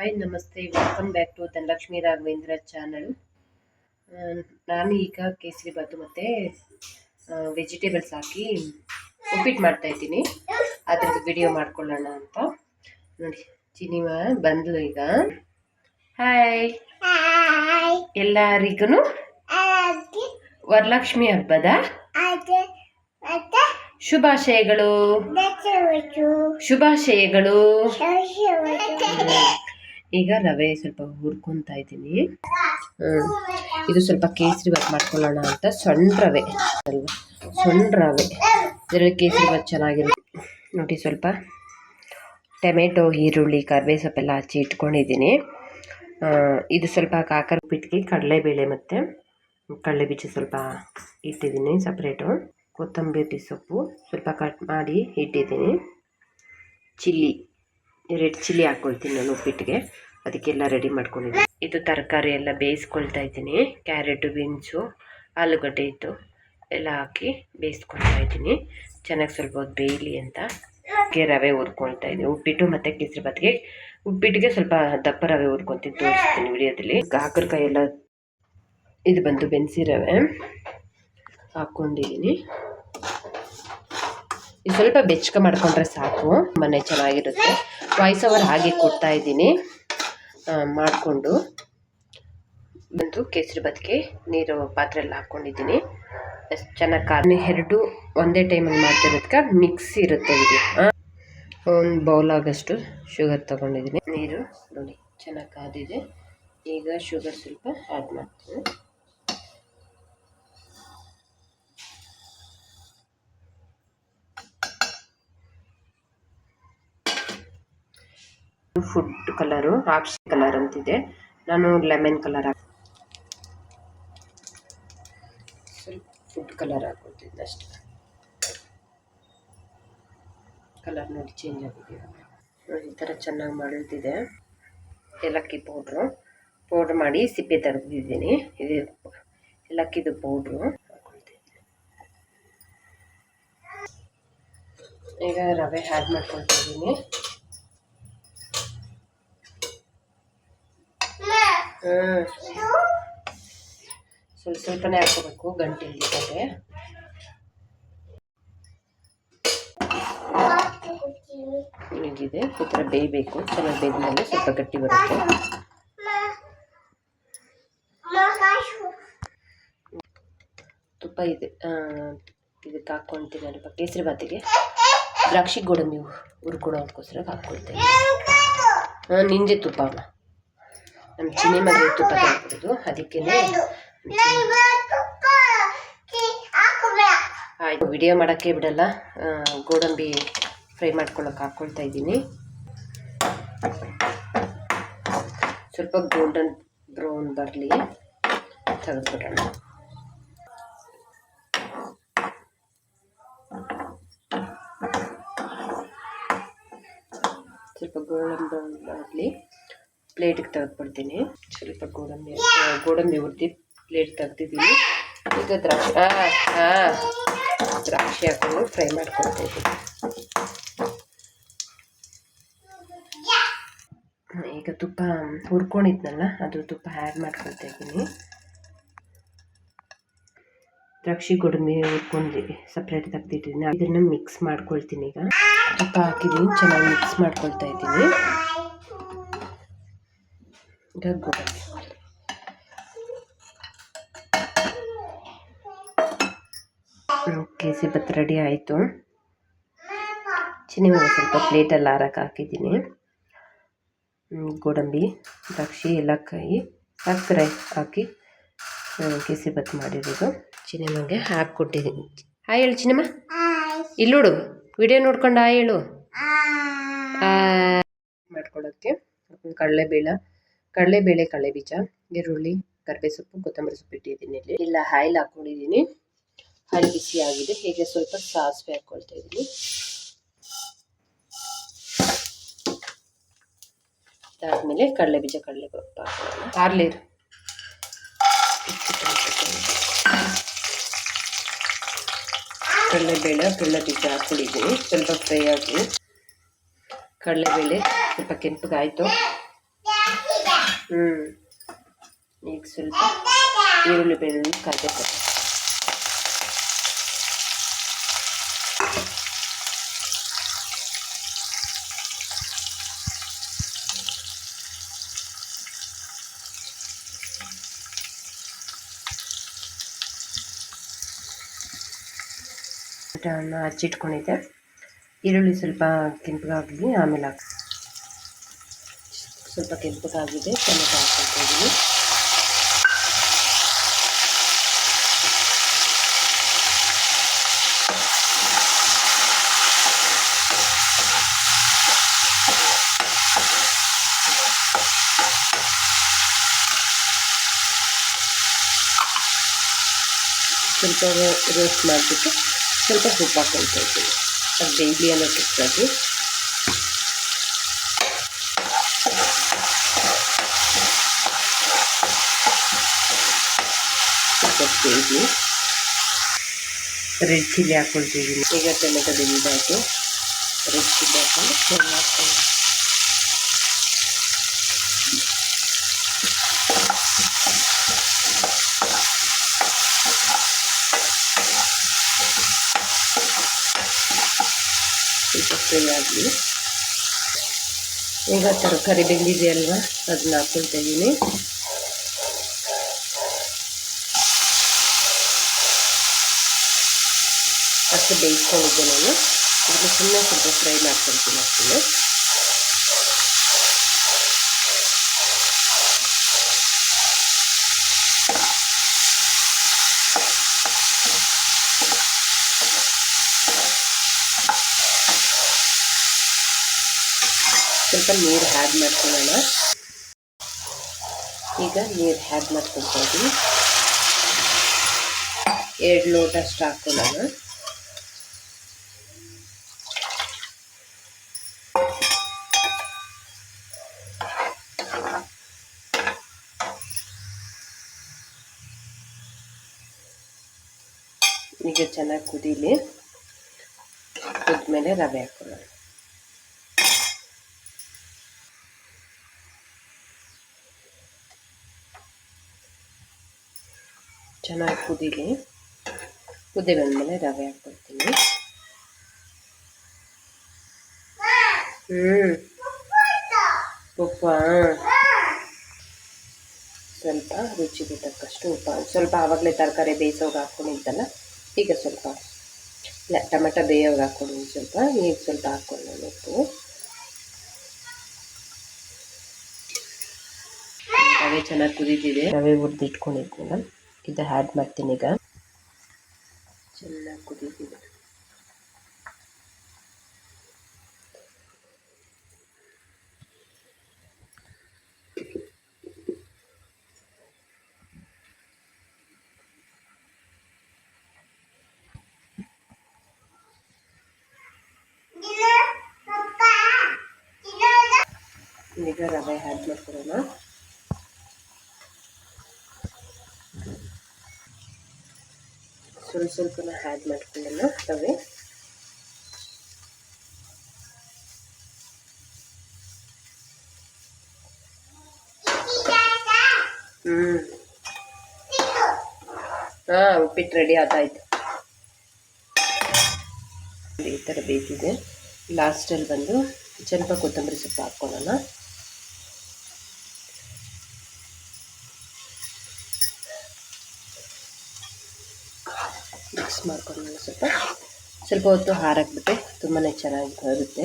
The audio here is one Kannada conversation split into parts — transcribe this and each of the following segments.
ಹಾಯ್ ನಮಸ್ತೆ. Welcome back to Dhanalakshmi Raghavendra channel ನಾನು ಈಗ ಕೇಸರಿ ಬಾತು ಮತ್ತು ವೆಜಿಟೇಬಲ್ಸ್ ಹಾಕಿ ಉಪ್ಪಿಟ್ಟು ಮಾಡ್ತಾ ಇದ್ದೀನಿ. ಅದ್ರದ್ದು ವಿಡಿಯೋ ಮಾಡ್ಕೊಳ್ಳೋಣ ಅಂತ. ನೋಡಿ ಚಿನಿಮ ಬಂದ್ಲು ಈಗ. ಹಾಯ್ ಎಲ್ಲರಿಗೂ ವರಲಕ್ಷ್ಮಿ ಹಬ್ಬದ ಶುಭಾಶಯಗಳು. ಶುಭಾಶಯಗಳು. ಈಗ ರವೆ ಸ್ವಲ್ಪ ಹುರ್ಕೊತಾ ಇದ್ದೀನಿ. ಇದು ಸ್ವಲ್ಪ ಕೇಸರಿ ಬಾತ್ ಮಾಡ್ಕೊಳ್ಳೋಣ ಅಂತ. ಸಣ್ಣ ರವೆ. ಅಲ್ವಾ? ಸಣ್ಣ ರವೆ. ಇದರಲ್ಲಿ ಕೇಸರಿ ಬಾತ್ ಚೆನ್ನಾಗಿರುತ್ತೆ. ನೋಡಿ ಸ್ವಲ್ಪ ಟೊಮೆಟೊ, ಈರುಳ್ಳಿ ಕರಿವೆ ಸೊಪ್ಪೆಲ್ಲ ಹಚ್ಚಿ ಇಟ್ಕೊಂಡಿದ್ದೀನಿ. ಇದು ಸ್ವಲ್ಪ ಕಾಕರ ಪಿಟ್ಗೆ ಕಡಲೆಬೇಳೆ ಮತ್ತು ಕಡಲೆ ಬೀಜ ಸ್ವಲ್ಪ ಇಟ್ಟಿದ್ದೀನಿ ಸಪ್ರೇಟು. ಕೊತ್ತಂಬರಿ ಸೊಪ್ಪು ಸ್ವಲ್ಪ ಕಟ್ ಮಾಡಿ ಇಟ್ಟಿದ್ದೀನಿ. ಚಿಲ್ಲಿ. ರೆಡ್ ಚಿಲ್ಲಿ ಹಾಕ್ಕೊಳ್ತೀನಿ ನಾನು ಉಪ್ಪಿಟ್ಟಿಗೆ. ಅದಕ್ಕೆಲ್ಲ ರೆಡಿ ಮಾಡ್ಕೊಂಡಿದ್ದೀನಿ. ಇದು ತರಕಾರಿ ಎಲ್ಲ ಬೇಯಿಸ್ಕೊಳ್ತಾ ಇದ್ದೀನಿ. ಕ್ಯಾರೆಟು ಬೀನ್ಸು ಆಲೂಗಡ್ಡೆ ಇತ್ತು. ಎಲ್ಲ ಹಾಕಿ ಬೇಯಿಸ್ಕೊಳ್ತಾ ಇದ್ದೀನಿ. ಚೆನ್ನಾಗಿ ಸ್ವಲ್ಪ ಹೊತ್ತು ಬೇಯಲಿ ಅಂತ. ಅದಕ್ಕೆ ರವೆ ಹುರ್ಕೊಳ್ತಾ ಇದ್ದೀನಿ. ಉಪ್ಪಿಟ್ಟು ಮತ್ತು ಕೇಸರಿ ಬಾತ್ಗೆ ಉಪ್ಪಿಟ್ಟಿಗೆ ಸ್ವಲ್ಪ ದಪ್ಪ ರವೆ ಹುರ್ಕೊತೀನಿ ತೋರಿಸ್ತೀನಿ ವಿಡಿಯೋದಲ್ಲಿ. ಕಾಕರಕಾಯಿ ಎಲ್ಲ ಇದು ಬಂದು ಬೆನ್ಸಿ ರವೆ ಹಾಕ್ಕೊಂಡಿದ್ದೀನಿ ಸ್ವಲ್ಪ ಬೆಚ್ಚಗೆ ಮಾಡಿಕೊಂಡ್ರೆ ಸಾಕು. ಮನೆ ಚೆನ್ನಾಗಿರುತ್ತೆ. ವಾಯ್ಸ್ ಓವರ್ ಹಾಗೆ ಕೊಡ್ತಾ ಇದ್ದೀನಿ. ಮಾಡಿಕೊಂಡು ಬಂದು ಕೇಸರಿ ಬದಕೆ ನೀರು ಪಾತ್ರೆಯಲ್ಲಿ ಹಾಕ್ಕೊಂಡಿದ್ದೀನಿ. ಚೆನ್ನಾಗಿ ಕಾರಣ ಎರಡು ಒಂದೇ ಟೈಮಲ್ಲಿ ಮಾಡ್ತಿರೋದಕ್ಕೆ ಮಿಕ್ಸ್ ಇರುತ್ತೆ ಇದು. ಒಂದು ಬೌಲ್ ಆಗೋಷ್ಟು ಶುಗರ್ ತೊಗೊಂಡಿದ್ದೀನಿ. ನೀರು ನೋಡಿ, ಚೆನ್ನಾಗಿ ಕಾದಿದೆ. ಈಗ ಶುಗರ್ ಸ್ವಲ್ಪ ಆ್ಯಡ್ ಮಾಡ್ತೀನಿ. ಫುಡ್ ಕಲರು ರಾಕ್ಷಿ ಕಲರ್ ಅಂತಿದೆ. ನಾನು ಲೆಮನ್ ಕಲರ್ ಸ್ವಲ್ಪ ಫುಡ್ ಕಲರ್ ಹಾಕೊತಿದ್ದೆ ಅಷ್ಟೆ. ಕಲರ್ ನೋಡಿ ಚೇಂಜ್ ಆಗಿದೆ. ಈ ಥರ ಚೆನ್ನಾಗಿ ಮಾಡಿದ್ದಿದೆ ಏಲಕ್ಕಿ ಪೌಡ್ರು ಪೌಡ್ರ್ ಮಾಡಿ ಸಿಪ್ಪೆ ತೆಗೆದಿದ್ದೀನಿ ಇದು ಏಲಕ್ಕಿದು ಪೌಡ್ರು ಈಗ ರವೆ ಆ್ಯಡ್ ಮಾಡ್ಕೊಳ್ತಾ ಇದ್ದೀನಿ ಸ್ವಲ್ಪ ಸ್ವಲ್ಪನೇ ಹಾಕೋಬೇಕು ಗಂಟಿಲ್ದಿದ್ದಾಗೆ ಇದೆ ಈ ಥರ ಬೇಯಬೇಕು, ಚೆನ್ನಾಗಿ ಬೇಯ್ದ್ಮೇಲೆ ಸ್ವಲ್ಪ ಗಟ್ಟಿ ಬರುತ್ತೆ. ತುಪ್ಪ ಇದೆ ಇದಕ್ಕೆ ಹಾಕ್ಕೊಳ್ತೀನಿ ಅಲ್ಪ ಕೇಸರಿ ಬಾತಿಗೆ ದ್ರಾಕ್ಷಿ ಗೋಡಂಬಿ ಹುರ್ಕೊಡೋದಕ್ಕೋಸ್ಕರ ಹಾಕ್ಕೊಳ್ತೀನಿ. ನಿಂಜೆ ತುಪ್ಪ ಅಮ್ಮ. ನಮ್ಮ ಚಿನ್ನಿ ಮಗ ತುಪ್ಪ ಹಾಕೋದು ಅದಕ್ಕೆ ಆಯ್ತು ವಿಡಿಯೋ ಮಾಡೋಕ್ಕೆ ಬಿಡಲ್ಲ. ಗೋಡಂಬಿ ಫ್ರೈ ಮಾಡ್ಕೊಳ್ಳೋಕೆ ಹಾಕ್ಕೊಳ್ತಾ ಇದ್ದೀನಿ. ಸ್ವಲ್ಪ ಗೋಲ್ಡನ್ ಬ್ರೌನ್ ಬರಲಿ. ತೆಗೆದ್ಬಿಡೋಣ. ಸ್ವಲ್ಪ ಗೋಲ್ಡನ್ ಬ್ರೌನ್ ಬರಲಿ. ಪ್ಲೇಟಿಗೆ ತೆಗೆದ್ಬಿಡ್ತೀನಿ. ಸ್ವಲ್ಪ ಗೋಡಂಬಿ ಗೋಡಂಬಿ ಹುರಿದು ಪ್ಲೇಟ್ ತೆಗ್ದಿದ್ದೀನಿ. ಈಗ ದ್ರಾಕ್ಷಿ ಹಾಂ ಹಾಂ ದ್ರಾಕ್ಷಿ ಹಾಕೊಂಡು ಫ್ರೈ ಮಾಡ್ಕೊಳ್ತಾ ಇದ್ದೀನಿ. ಈಗ ತುಪ್ಪ ಹುರ್ಕೊಂಡಿದ್ನಲ್ಲ, ಅದು ತುಪ್ಪ ಆ್ಯಡ್ ಮಾಡ್ಕೊಳ್ತಾ ಇದ್ದೀನಿ. ದ್ರಾಕ್ಷಿ, ಗೋಡಂಬಿ ಹುರ್ಕೊಂಡು ಸಪ್ರೇಟ್ ತೆಗ್ದಿಟ್ಟಿದ್ದೀನಿ. ಇದನ್ನು ಮಿಕ್ಸ್ ಮಾಡ್ಕೊಳ್ತೀನಿ ಈಗ. ತುಪ್ಪ ಹಾಕಿದ್ದೀನಿ, ಚೆನ್ನಾಗಿ ಮಿಕ್ಸ್ ಮಾಡ್ಕೊಳ್ತಾ ಇದ್ದೀನಿ. ಗೋಡಂಬಿ ಕೇಸರಿ ಭತ್ ರೆಡಿ ಆಯಿತು. ಚಿನ್ನಿ ಮಗ ಸ್ವಲ್ಪ ಪ್ಲೇಟಲ್ಲಿ ಹಾರಕ್ಕೆ ಹಾಕಿದ್ದೀನಿ. ಗೋಡಂಬಿ ದ್ರಾಕ್ಷಿ ಏಲಕ್ಕಾಯಿ ಸಕ್ಕರೆ ಹಾಕಿ ಭತ್ ಮಾಡಿರೋದು. ಚಿನ್ನಮ್ಮಗೆ ಹಾಕ್ಕೊಟ್ಟಿದ್ದೀನಿ ಹಾಯ್ ಹೇಳು ಚಿನ್ನಮ್ಮ. ಇಲ್ಲೋಡು ವಿಡಿಯೋ ನೋಡ್ಕೊಂಡು ಹಾಯ್ ಹೇಳು. ಮಾಡ್ಕೊಳ್ಳೋಕ್ಕೆ ಕಡಲೆಬೇಳೆ ಕಡಲೆಬೇಳೆ ಕಡಲೆ ಬೀಜ ಈರುಳ್ಳಿ ಕರಿಬೇ ಸೊಪ್ಪು ಕೊತ್ತಂಬರಿ ಸೊಪ್ಪು ಇಟ್ಟಿದ್ದೀನಿ ಇಲ್ಲಿ. ಇಲ್ಲ ಹಾಯಿಲ್ ಹಾಕೊಂಡಿದ್ದೀನಿ. ಹಾಯಿ ಬಿಸಿ ಆಗಿದೆ. ಹೀಗೆ ಸ್ವಲ್ಪ ಸಾಸಿವೆ ಹಾಕ್ಕೊಳ್ತಾ ಇದ್ದೀನಿ. ಅದಾದಮೇಲೆ ಕಡಲೆ ಬೀಜ ಕಡಲೆ ಆರ್ಲೇರು ಕಡಲೆಬೇಳೆ ಕಡಲೆ ಬೀಜ ಹಾಕ್ಕೊಂಡಿದ್ದೀನಿ ಸ್ವಲ್ಪ ಫ್ರೈ ಆಗಿ. ಕಡಲೆಬೇಳೆ ಸ್ವಲ್ಪ ಕೆಂಪಗಾಯಿತು. ಈಗ ಸ್ವಲ್ಪ ಈರುಳ್ಳಿ ಬೆಳ್ಳುಳ್ಳಿ ಕರಿಬೇವು. ಟೊಮೆಟೊನ ಹಚ್ಚಿಟ್ಕೊಂಡಿದ್ದೆ. ಈರುಳ್ಳಿ ಸ್ವಲ್ಪ ಕೆಂಪಗಾಗಲಿ ಆಮೇಲೆ ಹಾಕಿ ಸ್ವಲ್ಪ ಕೆಂಪಗಾಗಿದೆ ಟೊಮೆಟೊ ಹಾಕ್ಕೊಳ್ತಾ ಇದ್ದೀನಿ ಸ್ವಲ್ಪ ರೋಸ್ಟ್ ಮಾಡಿಬಿಟ್ಟು ಸ್ವಲ್ಪ ಉಪ್ಪು ಹಾಕ್ಕೊಳ್ತಾ ಇದ್ದೀನಿ. ಅದು ಡೈಲಿ ಅನ್ನೋಕ್ಕಾಗಿ ಸ್ವಲ್ಪ ಬೇಯಿಸಿ ರೆಡ್ ಚಿಲ್ಲಿ ಹಾಕ್ಕೊಳ್ತಿದ್ದೀನಿ ಈಗ ಟೊಮೆಟೊ ಬೆಂದಾಯಿತು ರೆಡ್ ಚಿಲ್ಲಿ ಹಾಕ್ಕೊಂಡು ಫ್ರೈ ಮಾಡ್ಕೊಂಡು ಸ್ವಲ್ಪ ಫ್ರೈ ಆಗಲಿ. ಈಗ ತರಕಾರಿ ಬೆಂದಿದೆಯಲ್ವ ಅದನ್ನ ಹಾಕ್ಕೊಳ್ತಾ ಇದ್ದೀನಿ ಅಷ್ಟು ಬೇಯಿಸ್ಕೊಂಡಿದ್ದೆ ನಾನು. ಇದಕ್ಕೆ ಸುಮ್ಮನೆ ಸ್ವಲ್ಪ ಫ್ರೈ ಮಾಡ್ಕೊಳ್ತೀನಿ ಅಷ್ಟೇ ಸ್ವಲ್ಪ ನೀರು ಹ್ಯಾಡ್ ಮಾಡ್ಕೊಳ್ಳೋಣ. ಈಗ ನೀರು ಹ್ಯಾಡ್ ಮಾಡ್ಕೊಳ್ತಾ ಇದ್ದೀನಿ ಎರಡು ಲೋಟ ಅಷ್ಟು ಹಾಕ್ಕೊಳ್ಳೋಣ ಈಗ ಚೆನ್ನಾಗಿ ಕುದೀಲಿ, ಕುದ್ಮೇಲೆ ರವೆ ಹಾಕೊಳ್ಳೋಣ. ಚೆನ್ನಾಗಿ ಕುದೀಲಿ ಕುದಿ ಬಂದಮೇಲೆ ರವೆ ಹಾಕ್ಕೊಳ್ತೀನಿ ಹ್ಞೂ ಉಪ್ಪ ಸ್ವಲ್ಪ ರುಚಿಗೆ ತಕ್ಕಷ್ಟು ಉಪ್ಪು, ಸ್ವಲ್ಪ ಆವಾಗಲೇ ತರಕಾರಿ ಬೇಯಿಸೋಗಿ ಹಾಕ್ಕೊಂಡಿದ್ದಲ್ಲ ಈಗ ಸ್ವಲ್ಪ ಇಲ್ಲ ಟೊಮೆಟೊ ಬೇಯೋಗಿ ಹಾಕ್ಕೊಂಡು ಸ್ವಲ್ಪ ನೀರು ಸ್ವಲ್ಪ ಹಾಕ್ಕೊಳ್ಳೋಣ ಉಪ್ಪು. ರವೆ ಚೆನ್ನಾಗಿ ಕುದೀತಿದೆ. ರವೆ ಹುರಿದು ಇಟ್ಕೊಂಡಿದ್ನಲ್ಲ, ಇದು ಆ್ಯಡ್ ಮಾಡ್ತೀನಿ ಈಗ. ಚೆನ್ನಾಗಿ ಕುದೀತಿದೆ. ಈಗ ರವೆ ಆ್ಯಡ್ ಮಾಡ್ಕೊಳ್ಳೋಣ. ಸ್ವಲ್ಪ ಸ್ವಲ್ಪನ ಆ್ಯಡ್ ಮಾಡ್ಕೊಳ್ಳೋಣ ರವೆ. ಹ್ಞೂ ಹಾಂ, ಉಪ್ಪಿಟ್ಟು ರೆಡಿ ಆದಾಯ್ತು. ಈ ಥರ ಬೇಕಿದೆ. ಲಾಸ್ಟಲ್ಲಿ ಬಂದು ಸ್ವಲ್ಪ ಕೊತ್ತಂಬರಿ ಸೊಪ್ಪು ಹಾಕ್ಕೊಳ್ಳೋಣ. ಮಿಕ್ಸ್ ಮಾಡ್ಕೊಂಡ್ಮೇಲೆ ಸ್ವಲ್ಪ ಸ್ವಲ್ಪ ಹೊತ್ತು ಹಾರಾಕ್ಬಿಟ್ಟೆ ತುಂಬಾ ಚೆನ್ನಾಗಿ ಬರುತ್ತೆ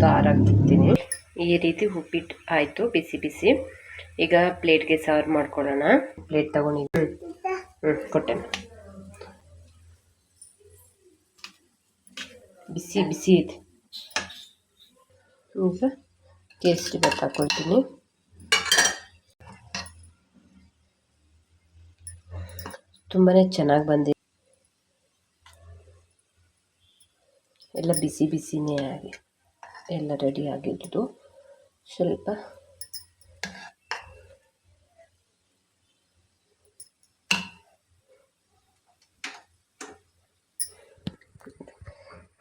ಸ್ವಲ್ಪ ಹಾರಾಕ್ಬಿಡ್ತೀನಿ ಈ ರೀತಿ ಉಪ್ಪಿಟ್ಟು ಆಯಿತು, ಬಿಸಿ ಬಿಸಿ. ಈಗ ಪ್ಲೇಟ್ಗೆ ಸರ್ವ್ ಮಾಡ್ಕೊಳ್ಳೋಣ. ಪ್ಲೇಟ್ ತಗೊಂಡಿದ್ದು ಹ್ಞೂ ಕೊಟ್ಟೆ. ಬಿಸಿ ಬಿಸಿ ಇದೆ. ಈಗ ಕೇಸರಿ ಭಾತ್ ಹಾಕೊಳ್ತೀನಿ ತುಂಬಾ ಚೆನ್ನಾಗಿ ಬಂದಿದೆ. ಎಲ್ಲ ಬಿಸಿ ಬಿಸಿನೇ ಆಗಿ. ಎಲ್ಲ ರೆಡಿ ಆಗಿದ್ದು ಸ್ವಲ್ಪ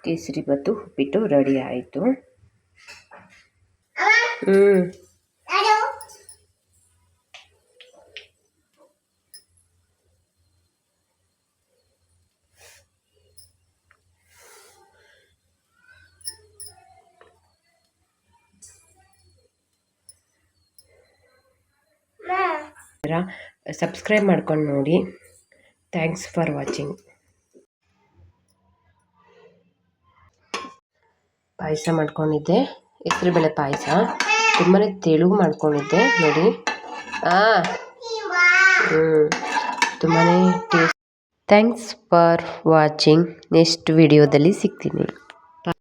ಕೇಸರಿ ಬತ್ತು ಉಪ್ಪಿಟ್ಟು ರೆಡಿ ಆಯಿತು. ಹ್ಞೂ ಸಬ್ಸ್ಕ್ರೈಬ್ ಮಾಡ್ಕೊಂಡು ನೋಡಿ. ಥ್ಯಾಂಕ್ಸ್ ಫಾರ್ ವಾಚಿಂಗ್ ಪಾಯಸ ಮಾಡ್ಕೊಂಡಿದ್ದೆ. ಹೆಸರುಬೇಳೆ ಪಾಯಸ. ತುಂಬಾ ತೆಳು ಮಾಡ್ಕೊಂಡಿದ್ದೆ. ನೋಡಿ. ಹಾಂ ಹ್ಞೂ ತುಂಬಾ taste thanks for watching next ವಿಡಿಯೋದಲ್ಲಿ ಸಿಗ್ತೀನಿ.